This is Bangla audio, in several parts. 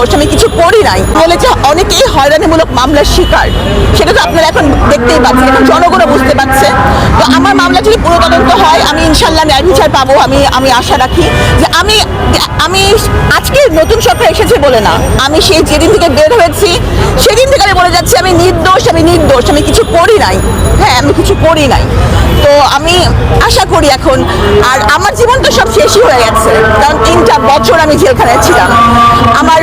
নির্দোষ আমি কিছু করি নাই। বলেছে অনেকেই হয়রানিমূলক মামলার শিকার, সেটা তো আপনারা এখন দেখতেই পাচ্ছেন, এখন জনগণও বুঝতে পারছে। তো আমার মামলা যদি পুরো তদন্ত হয়, আমি ইনশাল্লাহ ন্যায় বিচার পাবো, আমি আমি আশা রাখি যে আমি আমি আজকে নতুন সরকার এসেছে বলে না। আমি সেই যেদিন থেকে বের হয়েছি, সেদিন থেকে আমি বলে যাচ্ছি, আমি নির্দোষ আমি নির্দোষ আমি কিছু করি নাই হ্যাঁ আমি কিছু করি নাই। তো আমি আশা করি এখন আর আমার জীবন তো সব শেষই হয়ে গেছে, কারণ তিনটা বছর আমি জেলখানায় ছিলাম। আমার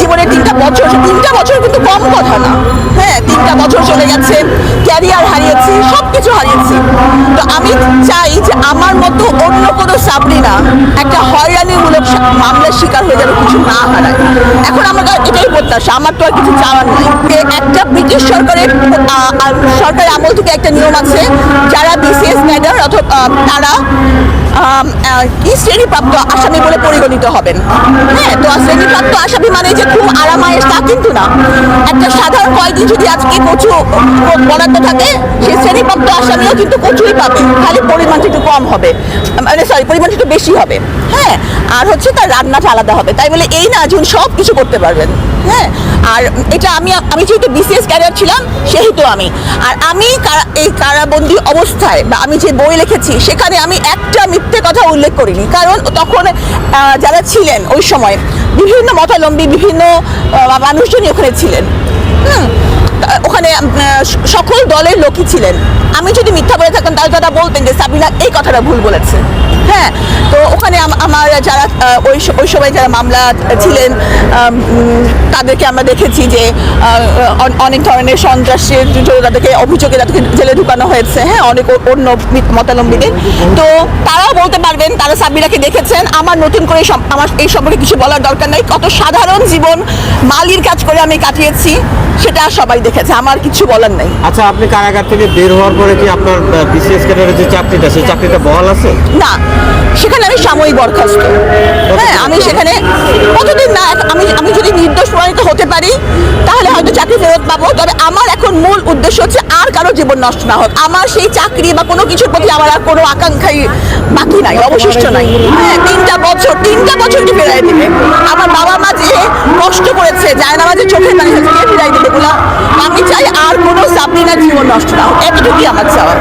জীবনের তিনটা বছর তিনটা বছর কিন্তু কম কথা না। হ্যাঁ তিনটা বছর চলে গেছে ক্যারিয়ার হারিয়েছি সব কিছু হারিয়েছি। তো আমি চাই যে আমার মতো অন্য কোনো সাবরিনা একটা হয়রানিমূলক মামলার শিকার হয়ে যাবে কিছু না হারায়। এখন আমার এটাই প্রত্যাশা আমার তো আর কিছু চাওয়ার নেই। যে একটা ব্রিটিশ সরকারের সরকারের আমল থেকে একটা নিয়ম আছে, যারা বিসিএস ক্যাডার অথবা তারা কি শ্রেণীপ্রাপ্ত আসামি বলে পরিগণিত হবেন। হ্যাঁ তো শ্রেণীপ্রাপ্ত আসামি মানে যে খুব আরামায়েশ, তা কিন্তু না। একটা সাধারণ কয়েকদিন যদি আজকে কচু, বরাদ্দ থাকে সেই শ্রেণীপ্রাপ্ত আসামিও কিন্তু কচুই পাবে। খালি পরিমাণটা একটু কম হবে। মানে সরি পরিমাণটা একটু বেশি হবে। হ্যাঁ আর হচ্ছে তার রান্নাটা আলাদা হবে। তাই বলে এই না যে সব কিছু করতে পারবেন। হ্যাঁ আর এটা আমি আমি যেহেতু বিসিএস ক্যারিয়ার ছিলাম, সেহেতু আমি। আর আমি এই কারাবন্দি অবস্থায়, বা আমি যে বই লিখেছি, সেখানে আমি একটা মিথ্যে কথা উল্লেখ করিনি। কারণ তখন যারা ছিলেন ওই সময়, বিভিন্ন মতালম্বী বিভিন্ন মানুষজনই ওখানে ছিলেন। সকল দলের লোকই ছিলেন। আমি যদি মিথ্যা বলে থাকতাম, তাহলে তারা বলতেন যে সাবিনা এই কথাটা ভুল বলেছে। হ্যাঁ তো ওখানে আমার যারা ওই ওই সময় যারা মামলা ছিলেন তাদেরকে আমরা দেখেছি যে অনেক ধরনের সন্ত্রাসের তাদেরকে অভিযোগে তাদেরকে জেলে ঢুকানো হয়েছে। হ্যাঁ অনেক অন্য মতালম্বীদের তো তারাও বলতে পারবেন, তারা সাবিরাকে দেখেছেন। আমার নতুন করে আমার এই সম্পর্কে কিছু বলার দরকার নাই। কত সাধারণ জীবন মালির কাজ করে আমি কাটিয়েছি, সেটা সবাই দেখেছে। আমার কিছু বলার নাই। আচ্ছা আপনি কারাগার থেকে বের হওয়ার পরে কি আপনার বিসিএস ক্যাডারের যে চাকরিটা সেই চাকরিটা বহাল আছে? না সেখানে আমি সাময়িক বরখাস্ত। হ্যাঁ আমি সেখানে কতদিন না আমি আমি যদি নির্দোষ প্রমাণিত হতে পারি তাহলে হয়তো চাকরি ফেরত পাবো। তবে আমার এখন মূল উদ্দেশ্য হচ্ছে আর কারও জীবন নষ্ট না হোক। আমার সেই চাকরি বা কোনো কিছুর প্রতি আমার আর কোনো আকাঙ্ক্ষাই বাকি নাই অবশিষ্ট নাই। হ্যাঁ তিনটা বছর তিনটা বছর কি ফেরাই দিবে। আমার বাবা মা যে কষ্ট করেছে যায় না মাঝে চোখের পানি ফেরাই দিবে কোনো সাবরিনার জীবন নষ্ট। না হোক এতটুকুই আমার চাওয়া।